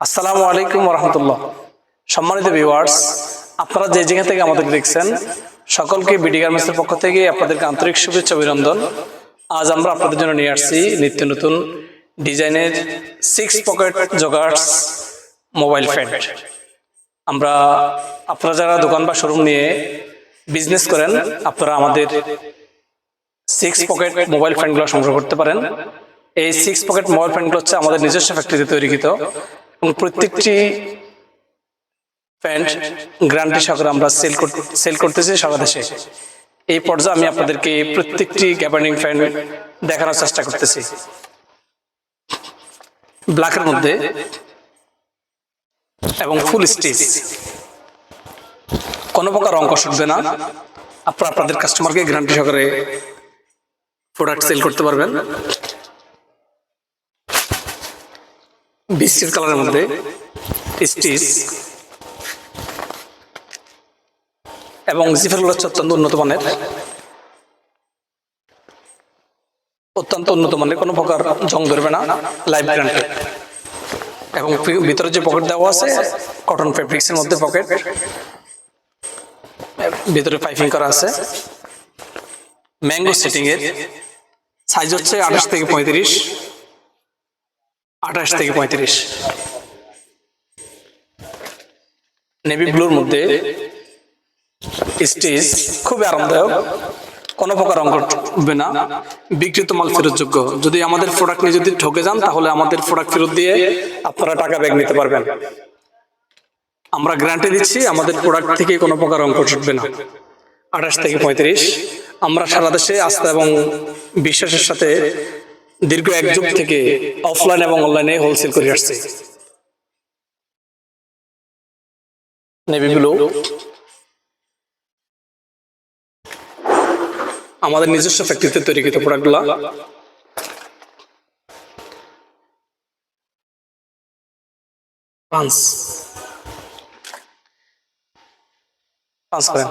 আসসালামু আলাইকুম রহমতুল্লাহ সম্মানিত ভিউয়ার্স, আপনারা যে জায়গা থেকে আমাদের দেখছেন, সকলকে বিডি গার্মেন্টসের পক্ষ থেকে আপনাদেরকে আন্তরিক শুভেচ্ছা অভিনন্দন। আজ আমরা আপনাদের জন্য নিয়ে আসছি নিত্য নতুন ডিজাইনের six pocket joggers mobile fan আমরা, আপনারা যারা দোকান বা শোরুম নিয়ে বিজনেস করেন, আপনারা আমাদের সিক্স পকেট মোবাইল ফ্যানগুলো সংগ্রহ করতে পারেন। এই সিক্স পকেট মোবাইল ফ্যানগুলো হচ্ছে আমাদের নিজস্ব ফ্যাক্টরিতে তৈরিকৃত এবং প্রত্যেকটি প্যান্ট গ্রান্টি সহকারে আমরা সেল সেল করতেছি সারা দেশে। এই পর্যায়ে আমি আপনাদেরকে প্রত্যেকটি গ্যাবার্নিং ফ্যান দেখানোর চেষ্টা করতেছি। ব্ল্যাকের মধ্যে এবং ফুল স্টিচ কোনো প্রকার অঙ্ক শুকবে না। আপনারা আপনাদের কাস্টমারকে গ্যারান্টি সহকারে প্রোডাক্ট সেল করতে পারবেন। বিস্কিট কালারের মধ্যে স্টিচ এবং জিফারগুলো হচ্ছে অত্যন্ত উন্নত মানের। অত্যন্ত উন্নত মানের, কোনো প্রকার জং ধরবে না লাইভ গ্যারান্টি এবং ভিতরে যে পকেট দেওয়া আছে কটন ফেব্রিক্সের মধ্যে পকেট ভিতরে পাইপিং করা আছে। ম্যাঙ্গো সেটিং এর সাইজ হচ্ছে আঠাশ থেকে পঁয়ত্রিশ। আঠাশ থেকে পঁয়ত্রিশ। নেভি ব্লুর মধ্যে স্টেজ খুবই আরামদায়ক। কোনো প্রকার অঙ্ক উঠবে না। বিক্রিত মাল ফেরতযোগ্য যদি আমাদের প্রোডাক্ট নিয়ে যদি ঠকে যান তাহলে আমাদের প্রোডাক্ট ফেরত দিয়ে আপনারা টাকা ব্যাগ নিতে পারবেন। আমরা গ্যারান্টি দিচ্ছি আমাদের প্রোডাক্ট থেকে কোনো প্রকার অঙ্ক উঠবে না। আঠাশ থেকে পঁয়ত্রিশ। আমরা সারা দেশে আস্থা এবং বিশ্বাসের সাথে দীর্ঘ এক যুগ থেকে অফলাইন এবং অনলাইনে হোলসেল করে আসছে। নেভি আমাদের নিজস্ব ফ্যাক্টরিতে তৈরিকৃত প্রোডাক্টগুলো পাঁচ করেন।